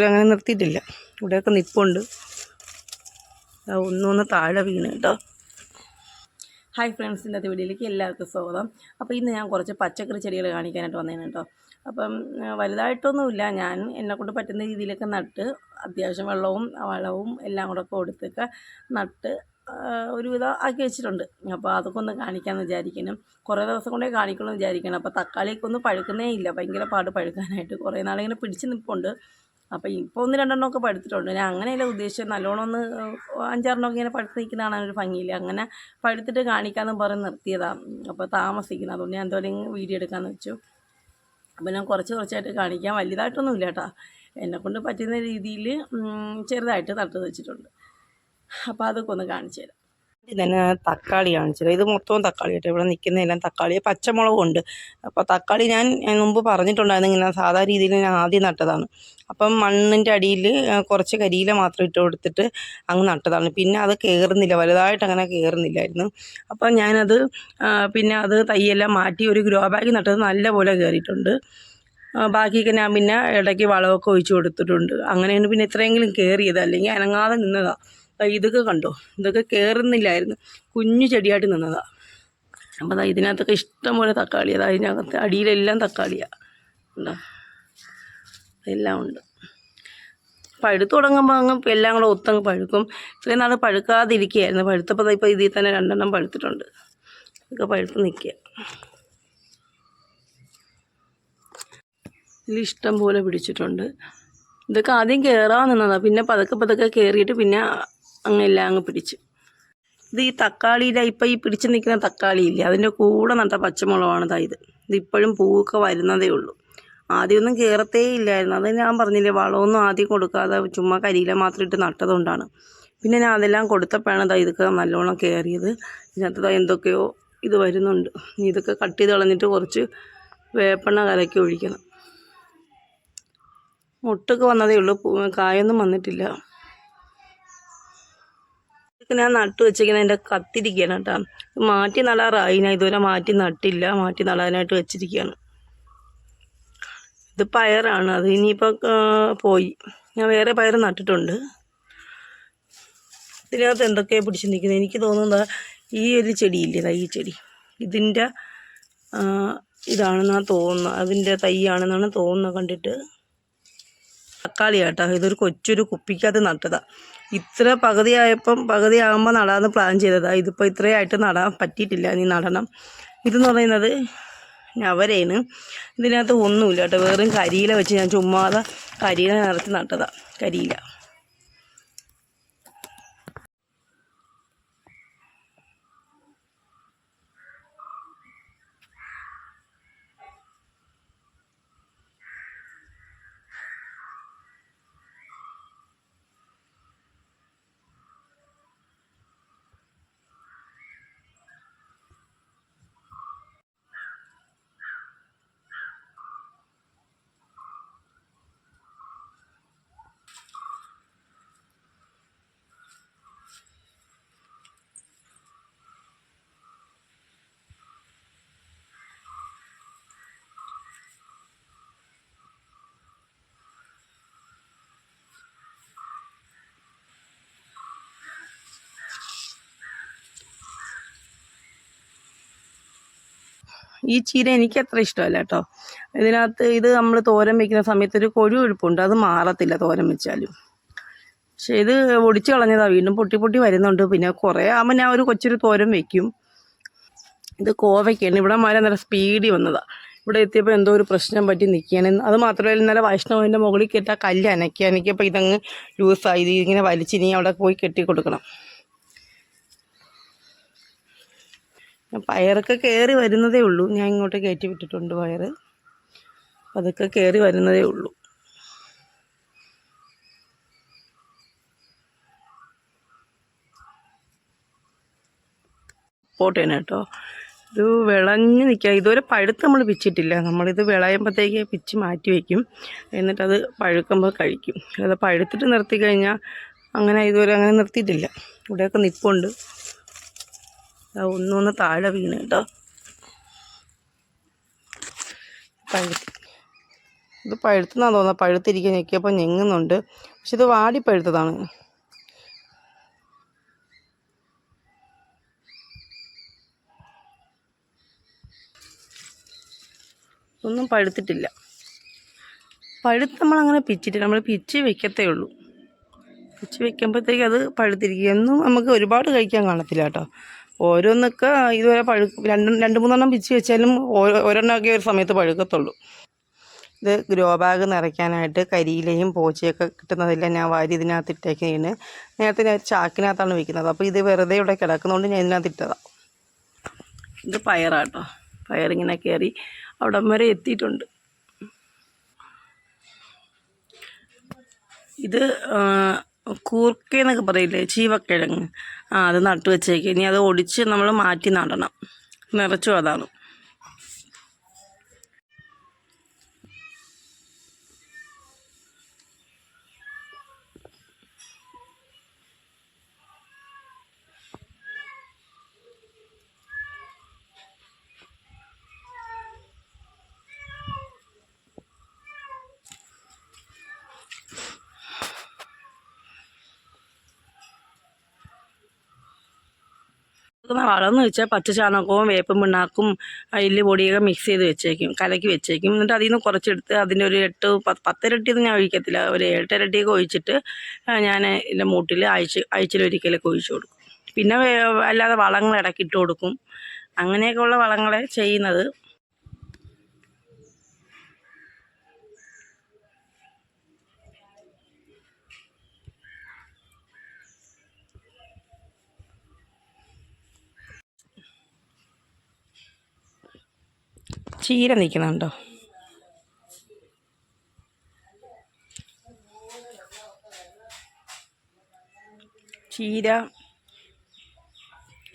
അങ്ങനെ നിർത്തിയിട്ടില്ല. ഇവിടെയൊക്കെ നിപ്പുണ്ട്. ഒന്നൊന്ന് താഴെ വീണ് കേട്ടോ. ഹായ് ഫ്രണ്ട്സ് ഇന്നത്തെ വീഡിയോയിലേക്ക് എല്ലാവർക്കും സ്വാഗതം. അപ്പോൾ ഇന്ന് ഞാൻ കുറച്ച് പച്ചക്കറി ചെടികൾ കാണിക്കാനായിട്ട് വന്നേനെ കേട്ടോ. അപ്പം വലുതായിട്ടൊന്നുമില്ല. ഞാൻ എന്നെക്കൊണ്ട് പറ്റുന്ന രീതിയിലൊക്കെ നട്ട് അത്യാവശ്യം വെള്ളവും വളവും എല്ലാം കൂടെ കൊടുത്തൊക്കെ നട്ട് ഒരുവിധം ആക്കി വെച്ചിട്ടുണ്ട്. അപ്പോൾ അതൊക്കെ ഒന്ന് കാണിക്കാമെന്ന് വിചാരിക്കണം കുറേ ദിവസം കൊണ്ടേ കാണിക്കണമെന്ന് വിചാരിക്കണം അപ്പോൾ തക്കാളിയൊക്കെ ഒന്നും പഴുക്കുന്നേ ഇല്ല. ഭയങ്കര പാട് പഴുക്കാനായിട്ട്. കുറേ നാളിങ്ങനെ പിടിച്ച് നിൽപ്പുണ്ട് അപ്പോൾ ഇപ്പോൾ ഒന്ന് രണ്ടെണ്ണമൊക്കെ പഴുത്തിട്ടുണ്ട് ഞാൻ അങ്ങനെയല്ല ഉദ്ദേശിച്ചത്. നല്ലോണം ഒന്ന് അഞ്ചാറെണ്ണമൊക്കെ ഇങ്ങനെ പഴുത്ത് നിൽക്കുന്നതാണ് ഒരു ഭംഗിയില്ല. അങ്ങനെ പഴുത്തിട്ട് കാണിക്കാമെന്ന് പറഞ്ഞ് നിർത്തിയതാണ് അപ്പോൾ താമസിക്കുന്നത് അതുകൊണ്ട് ഞാൻ എന്തോരം വീഡിയോ എടുക്കാമെന്ന് വെച്ചു. അപ്പോൾ ഞാൻ കുറച്ച് കുറച്ചായിട്ട് കാണിക്കാം. വലുതായിട്ടൊന്നും ഇല്ല കേട്ടോ എന്നെക്കൊണ്ട് പറ്റുന്ന രീതിയിൽ ചെറുതായിട്ട് നട്ടു വെച്ചിട്ടുണ്ട്. അപ്പോൾ അതൊക്കെ ഒന്ന് കാണിച്ചു തരാം. ഇത് തക്കാളി കാണിച്ചത്. ഇത് മൊത്തവും തക്കാളി കേട്ടോ. ഇവിടെ നിൽക്കുന്നതെല്ലാം തക്കാളി പച്ചമുളകും ഉണ്ട് അപ്പോൾ തക്കാളി ഞാൻ മുമ്പ് പറഞ്ഞിട്ടുണ്ടായിരുന്നു ഇങ്ങനെ സാധാ രീതിയിൽ ഞാൻ ആദ്യം നട്ടതാണ്. അപ്പം മണ്ണിന്റെ അടിയിൽ കുറച്ച് കരിയില മാത്രം ഇട്ട് കൊടുത്തിട്ട് അങ്ങ് നട്ടതാണ്. പിന്നെ അത് കയറുന്നില്ല വലുതായിട്ട് അങ്ങനെ കയറുന്നില്ലായിരുന്നു അപ്പം ഞാനത് പിന്നെ അത് തൈയെല്ലാം മാറ്റി ഒരു ഗ്രോ ബാഗ് നട്ടത് നല്ലപോലെ കയറിയിട്ടുണ്ട് ബാക്കിയൊക്കെ ഞാൻ പിന്നെ ഇടയ്ക്ക് വളമൊക്കെ ഒഴിച്ചു കൊടുത്തിട്ടുണ്ട്. അങ്ങനെയാണ് പിന്നെ ഇത്രയെങ്കിലും കയറിയത് അല്ലെങ്കിൽ അനങ്ങാതെ നിന്നതാണ് ഇതൊക്കെ കണ്ടോ? ഇതൊക്കെ കയറുന്നില്ലായിരുന്നു കുഞ്ഞു ചെടിയായിട്ട് നിന്നതാണ് അപ്പോൾ അതാ ഇതിനകത്തൊക്കെ ഇഷ്ടംപോലെ തക്കാളി. അതാ അതിനകത്ത് അടിയിലെല്ലാം തക്കാളിയാണ് ഉണ്ടോ എല്ലാം ഉണ്ട്. പഴുത്ത് തുടങ്ങുമ്പോൾ അങ്ങ് എല്ലാം കൂടെ ഒത്തങ്ങ് പഴുക്കും. ഇത്രയും നാൾ പഴുക്കാതിരിക്കുകയായിരുന്നു. പഴുത്തപ്പോൾ ഇപ്പോൾ ഇതിൽ തന്നെ രണ്ടെണ്ണം പഴുത്തിട്ടുണ്ട്. ഇതൊക്കെ പഴുത്ത് നിൽക്കുക. ഇതിൽ ഇഷ്ടം പോലെ പിടിച്ചിട്ടുണ്ട്. ഇതൊക്കെ ആദ്യം കയറാൻ നിന്നതാണ് പിന്നെ പതുക്കെ പതുക്കെ കയറിയിട്ട് പിന്നെ അങ്ങ് എല്ലാം അങ്ങ് പിടിച്ച്. ഇത് ഈ തക്കാളിയിലെ ഇപ്പം ഈ പിടിച്ച് നിൽക്കുന്ന തക്കാളി ഇല്ല അതിന്റെ കൂടെ നട്ട പച്ചമുളകാണ് ഇത്. ഇതിപ്പോഴും പൂവൊക്കെ വരുന്നതേ ഉള്ളൂ. ആദ്യമൊന്നും കയറത്തേ ഇല്ലായിരുന്നു. അത് ഞാൻ പറഞ്ഞില്ലേ വളമൊന്നും ആദ്യം കൊടുക്കാതെ ചുമ്മാ കരിയില മാത്രം ഇട്ട് നട്ടതുകൊണ്ടാണ്. പിന്നെ ഞാൻ അതെല്ലാം കൊടുത്തപ്പോഴാണ് ദാ ഇതൊക്കെ നല്ലോണം കയറിയത് ഇതിനകത്ത് എന്തൊക്കെയോ ഇത് വരുന്നുണ്ട്. ഇതൊക്കെ കട്ട് ചെയ്ത് കളഞ്ഞിട്ട് കുറച്ച് വേപ്പെണ്ണ കലക്കി ഒഴിക്കണം. മുട്ടൊക്കെ വന്നതേ ഉള്ളൂ. കായൊന്നും വന്നിട്ടില്ല. ഞാൻ നട്ടു വെച്ചിരിക്കുന്നത് എന്റെ കത്തിരിക്കുകയാണ് കേട്ടോ. മാറ്റി നടാറായി. ഞാൻ ഇതുവരെ മാറ്റി നട്ടില്ല. മാറ്റി നടാനായിട്ട് വെച്ചിരിക്കുകയാണ് ഇത് പയറാണ്. അത് ഇനിയിപ്പോൾ പോയി. ഞാൻ വേറെ പയർ നട്ടിട്ടുണ്ട്. ഇതിനകത്ത് എന്തൊക്കെയാണ് പിടിച്ച് നിൽക്കുന്നത് എനിക്ക് തോന്നുന്നത് ഈ ഒരു ചെടിയില്ലേ ഈ ചെടി. ഇതിന്റെ ഇതാണെന്നാണ് തോന്നുന്നത്. അതിന്റെ തൈയാണെന്നാണ് തോന്നുന്നത് കണ്ടിട്ട്. തക്കാളി കേട്ടോ ഇതൊരു കൊച്ചൊരു കുപ്പിക്കകത്ത് നട്ടതാ. ഇത്ര പകുതിയായപ്പം പകുതിയാകുമ്പോൾ നടാമെന്ന് പ്ലാൻ ചെയ്തതാണ് ഇതിപ്പോൾ ഇത്രയായിട്ട് നടാൻ പറ്റിയിട്ടില്ല. ഇനി നടണം. ഇതെന്ന് പറയുന്നത് ഞവരയാണ് ഇതിനകത്ത് ഒന്നുമില്ല കേട്ടോ. വെറും കരിയില വെച്ച് ഞാൻ ചുമ്മാതെ കരിയില നിറച്ച് നട്ടതാണ് കരിയില. ഈ ചീര എനിക്ക് അത്ര ഇഷ്ടമല്ല കേട്ടോ. ഇതിനകത്ത് ഇത് നമ്മൾ തോരൻ വയ്ക്കുന്ന സമയത്ത് ഒരു കൊഴു ഒഴുപ്പുണ്ട് അത് മാറത്തില്ല തോരൻ വെച്ചാലും. പക്ഷേ ഇത് ഒടിച്ചു കളഞ്ഞതാണ് വീണ്ടും പൊട്ടി പൊട്ടി വരുന്നുണ്ട്. പിന്നെ കുറേ ആകുമ്പോൾ ഞാൻ ഒരു കൊച്ചൊരു തോരൻ വയ്ക്കും ഇത് കോവയ്ക്കാണ്. ഇവിടെ മഴ നല്ല സ്പീഡി വന്നതാണ് ഇവിടെ എത്തിയപ്പോൾ എന്തോ ഒരു പ്രശ്നം പറ്റി നിൽക്കുകയാണ് അത് മാത്രമല്ല ഇന്നലെ വൈഷ്ണവിന്റെ മുകളിൽ കെട്ടാൽ കല്ല് അനക്കി അനക്കിയപ്പോൾ ഇതങ്ങ് ലൂസായി ഇങ്ങനെ വലിച്ചിനി അവിടെ പോയി കെട്ടി കൊടുക്കണം പയറൊക്കെ കയറി വരുന്നതേ ഉള്ളൂ. ഞാൻ ഇങ്ങോട്ട് കയറ്റി വിട്ടിട്ടുണ്ട് പയർ അതൊക്കെ കയറി വരുന്നതേ ഉള്ളൂ. പോട്ടേനെ കേട്ടോ. ഇത് വിളഞ്ഞ് നിൽക്കുക ഇതുവരെ പഴുത്ത് നമ്മൾ പിച്ചിട്ടില്ല. നമ്മളിത് വിളയുമ്പോഴത്തേക്ക് പിച്ച് മാറ്റി വയ്ക്കും എന്നിട്ടത് പഴുക്കുമ്പോൾ കഴിക്കും. അത് പഴുത്തിട്ട് നിർത്തി കഴിഞ്ഞാൽ അങ്ങനെ ഇതുവരെ അങ്ങനെ നിർത്തിയിട്ടില്ല. ഇവിടെയൊക്കെ നിൽപ്പുണ്ട് ഒന്നൊന്ന് താഴെ വീണ് കേട്ടോ. പഴുത്ത്. ഇത് പഴുത്തുന്നാ തോന്നുന്നത് പഴുത്തിരിക്കാൻ ഞെക്കിയപ്പോൾ ഞെങ്ങുന്നുണ്ട്. പക്ഷെ ഇത് വാടി പഴുത്തതാണ്. ഒന്നും പഴുത്തിട്ടില്ല. പഴുത്ത് നമ്മളങ്ങനെ പിച്ചിട്ട് നമ്മൾ പിച്ച് വെക്കത്തേ ഉള്ളൂ. പിച്ച് വെക്കുമ്പോഴത്തേക്ക് അത് പഴുത്തിരിക്കും. എന്നും നമുക്ക് ഒരുപാട് കഴിക്കാൻ കാണത്തില്ല കേട്ടോ. ഓരോന്നൊക്കെ ഇതുവരെ പഴു രണ്ട് രണ്ട് മൂന്നെണ്ണം പിച്ച് വെച്ചാലും ഓരോ ഒരെണ്ണമൊക്കെ ഒരു സമയത്ത് പഴുക്കത്തുള്ളൂ. ഇത് ഗ്രോ ബാഗ് നിറയ്ക്കാനായിട്ട് കരിയിലയും പോച്ചയൊക്കെ കിട്ടുന്നതെല്ലാം ഞാൻ വാരി ഇതിനകത്ത് ഇട്ടേക്കാണ് നേരത്തെ ഞാൻ ചാക്കിനകത്താണ് വെക്കുന്നത്. അപ്പോൾ ഇത് വെറുതെ ഇവിടെ കിടക്കുന്നതുകൊണ്ട് ഞാൻ ഇതിനകത്ത് ഇട്ടതാണ് ഇത് പയറാട്ടോ. പയറിങ്ങനെ കയറി അവിടം വരെ എത്തിയിട്ടുണ്ട്. ഇത് ആ, കൂർക്ക എന്നൊക്കെ പറയില്ലേ? ചീവക്കിഴങ്ങ്. ആ അത് നട്ടു വെച്ചേക്ക് ഇനി അത് ഒടിച്ച് നമ്മൾ മാറ്റി നടണം. നിറച്ചും അതാണ്. വളമെന്ന് വെച്ചാൽ പച്ച ചാണകവും വേപ്പും പിണ്ണാക്കും എല്ല് പൊടിയൊക്കെ മിക്സ് ചെയ്ത് വെച്ചേക്കും കലക്കി വെച്ചേക്കും. എന്നിട്ട് അതിൽ നിന്ന് കുറച്ചെടുത്ത് അതിന്റെ ഒരു എട്ട് പത്ത് പത്തിരട്ടിയൊന്നും ഞാൻ ഒഴിക്കത്തില്ല. ഒരു എട്ടരട്ടിയൊക്കെ ഒഴിച്ചിട്ട് ഞാൻ എന്റെ മൂട്ടിൽ ആഴ്ച ആഴ്ചയിലൊരിക്കലൊക്കെ ഒഴിച്ചു കൊടുക്കും. പിന്നെ അല്ലാതെ വളങ്ങൾ ഇടയ്ക്ക് ഇട്ട് കൊടുക്കും. അങ്ങനെയൊക്കെയുള്ള വളങ്ങളെ ചെയ്യുന്നത്. ചീര നിൽക്കുന്നുണ്ടോ? ചീര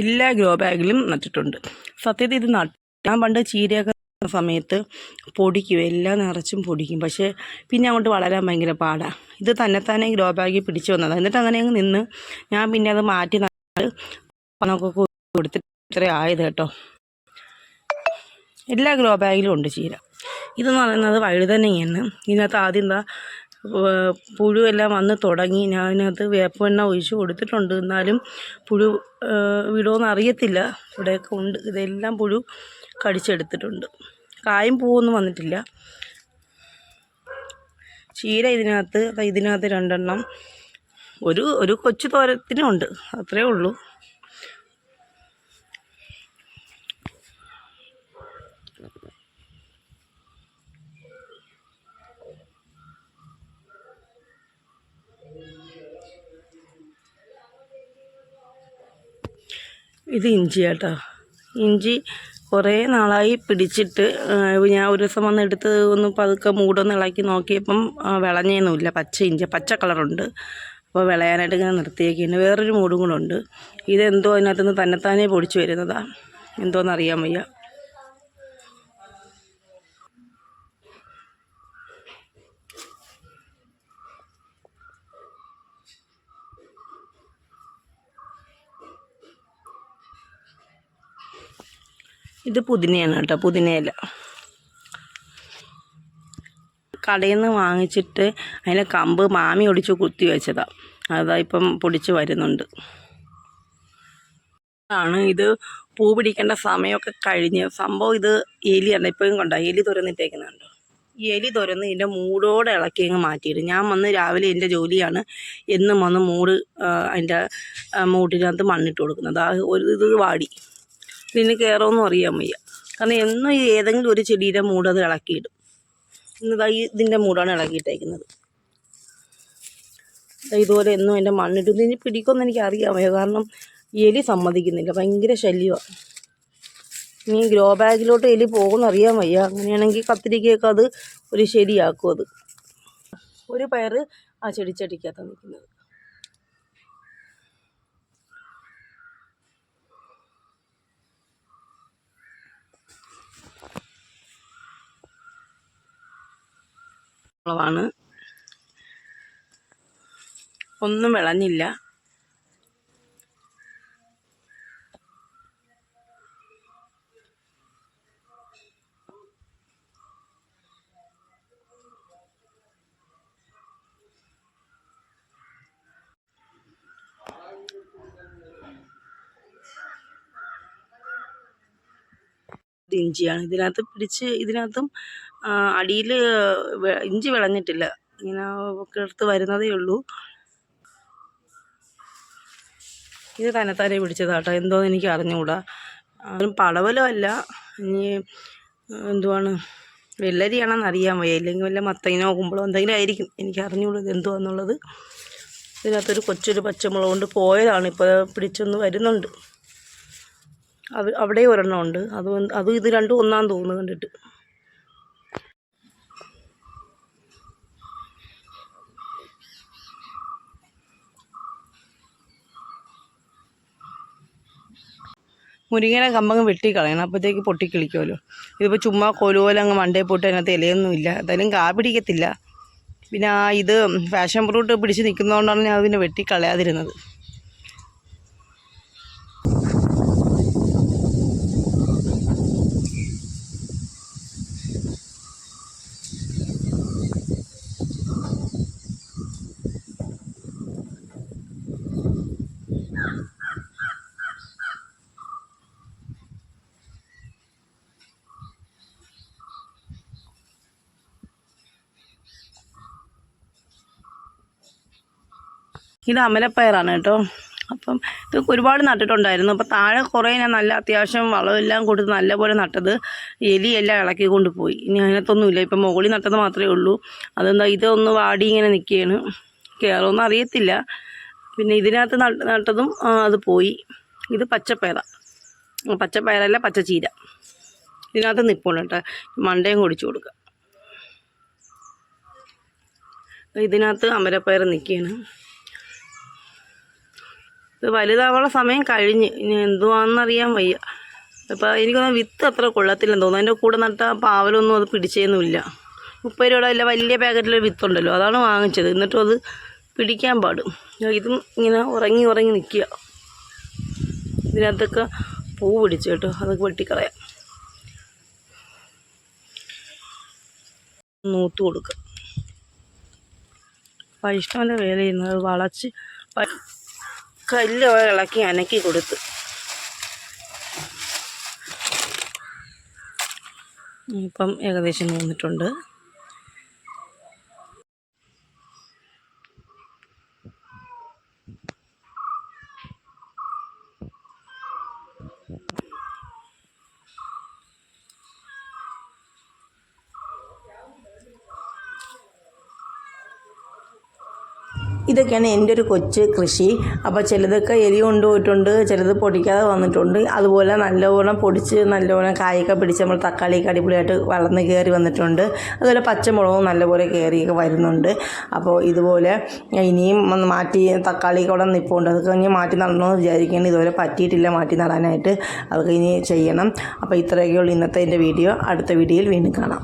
എല്ലാ ഗ്രോ ബാഗിലും നട്ടിട്ടുണ്ട്. സത്യത്തിൽ ഇത് നട്ട് ഞാൻ പണ്ട് ചീരയൊക്കെ സമയത്ത് പൊടിക്കും എല്ലാം നിറച്ചും പൊടിക്കും. പക്ഷേ പിന്നെ അങ്ങോട്ട് വളരാൻ ഭയങ്കര പാടാണ് ഇത് തന്നെ തന്നെ ഗ്രോ ബാഗിൽ പിടിച്ചു വന്നതാണ് എന്നിട്ട് അങ്ങനെ അങ്ങ് നിന്ന് ഞാൻ പിന്നെ അത് മാറ്റി നട്ട് പണമൊക്കെ കൊടുത്തിട്ട് ഇത്ര ആയത് കേട്ടോ. എല്ലാ ഗ്രോ ബാഗിലും ഉണ്ട് ചീര. ഇതെന്ന് പറയുന്നത് വഴുതനങ്ങയാണ്. ഇതിനകത്ത് ആദ്യം എന്താ പുഴുവെല്ലാം വന്ന് തുടങ്ങി. ഞാൻ അതിനകത്ത് വേപ്പെണ്ണ ഒഴിച്ച് കൊടുത്തിട്ടുണ്ട്. എന്നാലും പുഴു വിടുമെന്ന് അറിയത്തില്ല. ഇവിടെയൊക്കെ ഉണ്ട്. ഇതെല്ലാം പുഴു കടിച്ചെടുത്തിട്ടുണ്ട്. കായും പൂവൊന്നും വന്നിട്ടില്ല. ചീര ഇതിനകത്ത് ഇതിനകത്ത് രണ്ടെണ്ണം. ഒരു ഒരു കൊച്ചു തോരത്തിനുണ്ട്. അത്രേ ഉള്ളൂ. ഇത് ഇഞ്ചി കേട്ടോ ഇഞ്ചി കുറേ നാളായി പിടിച്ചിട്ട് ഞാൻ ഒരു ദിവസം വന്ന് എടുത്ത് ഒന്ന് പതുക്കെ മൂടൊന്ന് ഇളക്കി നോക്കിയപ്പം വിളഞ്ഞൊന്നുമില്ല. പച്ച ഇഞ്ചി പച്ച കളറുണ്ട്. അപ്പോൾ വിളയാനായിട്ട് ഇങ്ങനെ നിർത്തിയേക്കുന്നുണ്ട് വേറൊരു മൂടും കൂടെ ഉണ്ട്. ഇതെന്തോ അതിനകത്തുനിന്ന് തന്നെത്താനേ പൊടിച്ച് വരുന്നതാണ് എന്തോന്നറിയാൻ വയ്യ. ഇത് പുതിനയാണ് കേട്ടോ പുതിനയില കടയിൽ നിന്ന് വാങ്ങിച്ചിട്ട് അതിലെ കമ്പ് മാമി ഒടിച്ച് കുത്തി വെച്ചതാണ് അതാ ഇപ്പം പൊടിച്ച് വരുന്നുണ്ട്. ആണ് ഇത് പൂ പിടിക്കേണ്ട സമയമൊക്കെ കഴിഞ്ഞ്. സംഭവം ഇത് എലിയാണ് ഇപ്പോഴും കണ്ടോ? എലി തുറന്നിട്ടേക്കുന്നുണ്ടോ ഈ എലി തുറന്ന് ഇതിന്റെ മൂടോടെ ഇളക്കി അങ്ങ് മാറ്റിയിടും. ഞാൻ വന്ന് രാവിലെ എന്റെ ജോലിയാണ്. എന്നും വന്ന് മൂട് അതിന്റെ മൂട്ടിനകത്ത് മണ്ണിട്ട് കൊടുക്കുന്നത്. ആ ഒരു ഇത് വാടി. ഇതിന് കയറുമെന്നും അറിയാൻ വയ്യ. കാരണം എന്നും ഏതെങ്കിലും ഒരു ചെടിയുടെ മൂട് അത് ഇളക്കിയിടും. ഇന്ന് ഇതിന്റെ മൂടാണ് ഇളക്കിയിട്ടേക്കുന്നത് ഇതുപോലെ എന്നും എന്റെ മണ്ണിട്ട് ഇനി പിടിക്കുമെന്ന് എനിക്ക് അറിയാൻ വയ്യ. കാരണം എലി സമ്മതിക്കുന്നില്ല. ഭയങ്കര ശല്യമാണ് ഇനി ഗ്രോ ബാഗിലോട്ട് എലി പോകുമെന്ന് അറിയാൻ വയ്യ. അങ്ങനെയാണെങ്കിൽ കത്തിരിക്കയൊക്കെ അത് ഒരു ശരിയാക്കും അത്. ഒരു പയർ ആ ചെടിച്ചട്ടിക്കകത്താണ് നിൽക്കുന്നത്. മുളവാണ് ഒന്നും വിളഞ്ഞില്ല. ഇഞ്ചിയാണ്. ഇതിനകത്ത് പിടിച്ച് ഇതിനകത്തും അടിയിൽ ഇഞ്ചി വിളഞ്ഞിട്ടില്ല. ഇങ്ങനെ കിളിർത്ത് വരുന്നതേ ഉള്ളൂ. ഇത് തന്നെത്താനെ പിടിച്ചതാട്ടോ. എന്തോന്ന് എനിക്ക് അറിഞ്ഞുകൂടാ അതും പടവലം അല്ല. ഇനി എന്തുവാണ്? വെള്ളരിയാണെന്ന് അറിയാൻ വയ്യ. ഇല്ലെങ്കിൽ വല്ല മത്തങ്ങനോ കുമ്പളോ എന്തെങ്കിലും ആയിരിക്കും. എനിക്ക് അറിഞ്ഞുകൂടാ ഇത് എന്തുവാന്നുള്ളത്. ഇതിനകത്തൊരു കൊച്ചൊരു പച്ചമുളക് കൊണ്ട് പോയതാണ്. ഇപ്പോൾ പിടിച്ചൊന്ന് വരുന്നുണ്ട്. അവ അവിടെ ഒരെണ്ണം ഉണ്ട്. അത് അത് ഇത് രണ്ടും ഒന്നാന്ന് തോന്നുന്നു കണ്ടിട്ട്. മുരിങ്ങയുടെ കമ്പങ്ങ് വെട്ടിക്കളയണം. അപ്പോഴത്തേക്ക് പൊട്ടിക്കിളിക്കുമല്ലോ ഇതിപ്പോൾ ചുമ്മാ കോലുപോലെ അങ്ങ് മണ്ടേ പോട്ട് അതിനകത്ത് ഇലയൊന്നുമില്ല എന്തായാലും കാ പിടിക്കത്തില്ല. പിന്നെ ഇത് ഫാഷൻ ഫ്രൂട്ട് പിടിച്ച് നിൽക്കുന്നതുകൊണ്ടാണ് ഞാൻ അതിനെ വെട്ടി ഇത് അമലപ്പയറാണ് കേട്ടോ. അപ്പം ഇത് ഒരുപാട് നട്ടിട്ടുണ്ടായിരുന്നു. അപ്പം താഴെ കുറേ ഞാൻ നല്ല അത്യാവശ്യം വളമെല്ലാം കൊടുത്ത് നല്ലപോലെ നട്ടത് എലിയെല്ലാം ഇളക്കി കൊണ്ടുപോയി ഇനി അതിനകത്തൊന്നുമില്ല. ഇപ്പം മുകളിൽ നട്ടത് മാത്രമേ ഉള്ളൂ. അതെന്താ ഇതൊന്ന് വാടി ഇങ്ങനെ നിൽക്കുകയാണ്. കയറുമെന്ന് അറിയത്തില്ല. പിന്നെ ഇതിനകത്ത് നട്ട് നട്ടതും അത് പോയി. ഇത് പച്ചപ്പയറ. പച്ചപ്പയറല്ല പച്ചച്ചീര. ഇതിനകത്ത് നിൽപ്പുണ്ട് കേട്ടോ. മണ്ടയും കുടിച്ചു കൊടുക്കുക ഇതിനകത്ത് അമരപ്പയർ നിൽക്കുകയാണ്. ഇത് വലുതാവാനുള്ള സമയം കഴിഞ്ഞ്. ഇനി എന്തുവാണെന്നറിയാൻ വയ്യ. അപ്പോൾ എനിക്കൊന്നും വിത്ത് അത്ര കൊള്ളത്തില്ലെന്ന് തോന്നുന്നു. അതിന്റെ കൂടെ നട്ട പാവലൊന്നും അത് പിടിച്ചേന്നുമില്ല. മുപ്പത് രൂപയുടെ അല്ല വലിയ പാക്കറ്റിലൊരു വിത്തുണ്ടല്ലോ അതാണ് വാങ്ങിച്ചത്. എന്നിട്ടും അത് പിടിക്കാൻ പാടും. ഇതും ഇങ്ങനെ ഉറങ്ങി ഉറങ്ങി നിൽക്കുക. ഇതിനകത്തൊക്കെ പൂ പിടിച്ചു കേട്ടോ. അതൊക്കെ വെട്ടിക്കളയാം. നൂത്ത് കൊടുക്കുക. ഇഷ്ടമല്ല വേല ചെയ്യുന്നത് വളച്ച് കല്ല് ഇളക്കി അനക്കി കൊടുത്ത്. ഇപ്പം ഏകദേശം വന്നിട്ടുണ്ട്. ഇതൊക്കെയാണ് എന്റെ ഒരു കൊച്ചു കൃഷി. അപ്പോൾ ചിലതൊക്കെ എലി കൊണ്ടുപോയിട്ടുണ്ട് ചിലത് പൊടിക്കാതെ വന്നിട്ടുണ്ട്. അതുപോലെ നല്ലവണ്ണം പൊടിച്ച് നല്ലവണ്ണം കായൊക്കെ പിടിച്ച് നമ്മൾ തക്കാളിയൊക്കെ അടിപൊളിയായിട്ട് വളർന്ന് കയറി വന്നിട്ടുണ്ട്. അതുപോലെ പച്ചമുളകും നല്ലപോലെ കയറിയൊക്കെ വരുന്നുണ്ട്. അപ്പോൾ ഇതുപോലെ ഇനിയും മാറ്റി തക്കാളിയൊക്കെ അവിടെ നിൽപ്പുണ്ട് അതൊക്കെ ഇനി മാറ്റി നടണമെന്ന് വിചാരിക്കുകയാണ് ഇതുപോലെ പറ്റിയിട്ടില്ല മാറ്റി നടാനായിട്ട്. അതൊക്കെ ഇനി ചെയ്യണം. അപ്പോൾ ഇത്രയൊക്കെയുള്ള ഇന്നത്തെ എന്റെ വീഡിയോ. അടുത്ത വീഡിയോയിൽ വീണ്ടും കാണാം.